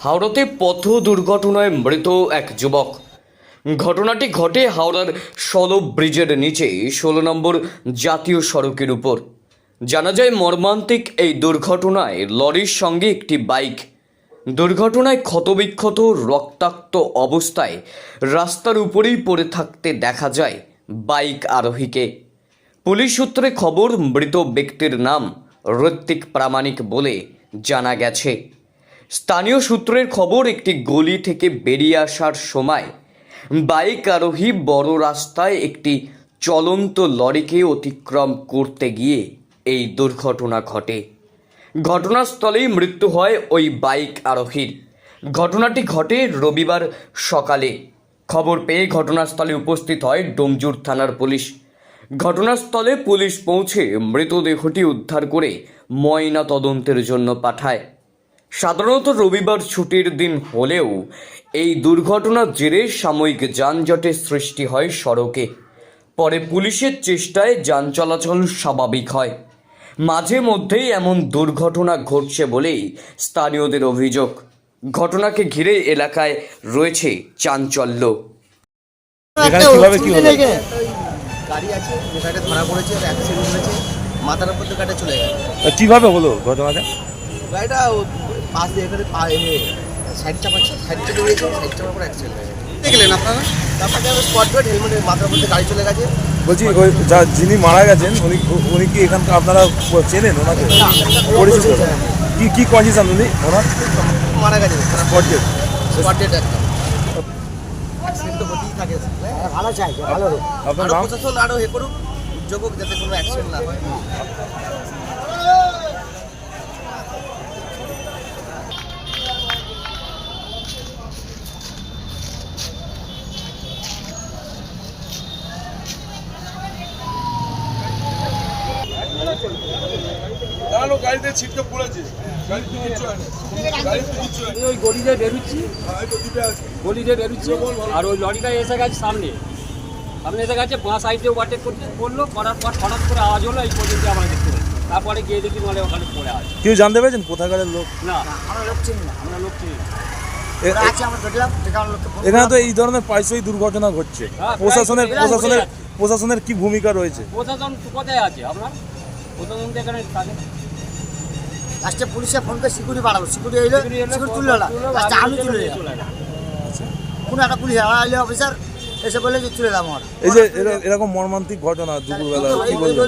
হাওড়াতে পথ দুর্ঘটনায় মৃত এক যুবক। ঘটনাটি ঘটে হাওড়ার সলব ব্রিজের নিচে, ষোলো নম্বর জাতীয় সড়কের উপর। জানা যায়, মর্মান্তিক এই দুর্ঘটনায় লরির সঙ্গে একটি বাইক। দুর্ঘটনায় ক্ষতবিক্ষত, রক্তাক্ত অবস্থায় রাস্তার উপরেই পড়ে থাকতে দেখা যায় বাইক আরোহীকে। পুলিশ সূত্রে খবর, মৃত ব্যক্তির নাম ঋত্বিক প্রামাণিক বলে জানা গেছে। স্থানীয় সূত্রের খবর, একটি গলি থেকে বেরিয়ে আসার সময় বাইক আরোহী বড় রাস্তায় একটি চলন্ত লরিকে অতিক্রম করতে গিয়ে এই দুর্ঘটনা ঘটে। ঘটনাস্থলেই মৃত্যু হয় ওই বাইক আরোহীর। ঘটনাটি ঘটে রবিবার সকালে। খবর পেয়ে ঘটনাস্থলে উপস্থিত হয় ডোমজুর থানার পুলিশ। ঘটনাস্থলে পুলিশ পৌঁছে মৃতদেহটি উদ্ধার করে ময়না তদন্তের জন্য পাঠায়। সাধারণত রবিবার ছুটির দিন হলেও এই দুর্ঘটনার জেরে সাময়িক যানজটের সৃষ্টি হয় সড়কে। পরে পুলিশের চেষ্টায় যান চলাচল স্বাভাবিক হয়। মাঝে মধ্যেই এমন দুর্ঘটনা ঘটছে বলেই স্থানীয়দের অভিযোগ। ঘটনাকে ঘিরে এলাকায় রয়েছে চাঞ্চল্য। এখানে কীভাবে কি হলো? গাড়ি আছে যে ধরা পড়েছে অ্যাক্সিডেন্ট হয়েছে মাথার উপর দিয়ে গাড়ি চলে গেছে কীভাবে হলো ঘটনাটা? গাড়িটা পাশ দিয়ে এখানে পা সাইড চাপাচ্ছে সাইড চেপে দিয়েছে সাইড চাপার পর অ্যাক্সিডেন্ট হয়ে গেছে। আপনারা? তারপরে আমি স্পট ডেট হেলমেটের মাথার দিয়ে গাড়ি চলে গেছে। বলছি ওই যা যিনি মারা গেছেন উনি উনি কি এখানকার আপনারা চেনেন ওনাকে? পরিচিত? কি কি কন্ডিশন উনি ওনার? মারা গেছে স্পট ডেট স্পট ডেট একটা অ্যাক্সিডেন্ট তো থাকে ভালো চাই ভালো আপনার প্রশাসন হে করুক উদ্যোগ যাতে কোনো অ্যাক্সিডেন্ট না হয়। গাড়িতে ছিটকে পড়েছে। গাড়িতে কিচ্ছু হয় না গাড়িতে কিচ্ছু হয় ওই গলি দিয়ে বেরোচ্ছি আছে গলি দিয়ে বেরোচ্ছি। আর ওই লরিটা এসে গেছে সামনে। সামনে এসে গেছে বাঁ সাইডে ওভারটেক করতে পড়ল করার পর হঠাৎ করে আওয়াজ হলো এই পর্যন্ত আমরা দেখতে তারপরে গিয়ে দেখি মানে ওখানে পড়ে আছে। কেউ জানতে পেরেছেন কোথাকারের লোক? না আমরা লোক চিনি না আমরা লোক চিনি না। এখানে তো এই ধরনের প্রায়শই দুর্ঘটনা ঘটছে। হ্যাঁ, প্রশাসনের প্রশাসনের প্রশাসনের কি ভূমিকা রয়েছে? প্রশাসন কোথায় আছে আপনার? প্রশাসন এখানে থাকে। লাস্টে পুলিশে ফোন করে সিকিউরিটি বাড়াবো সিকিউরিটি এলো সিকিউরিটি তুললো না লাস্টে আমি তুলে দিলাম কোনো একটা পুলিশ আইলে অফিসার এসে বলে যে তুলে দাম এই যে এরকম মর্মান্তিক ঘটনা দুপুরবেলা কি বলবেন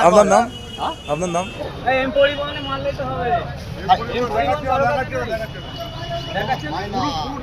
আপনার- নাম? আপনার নাম? তো হবে। পরিবহন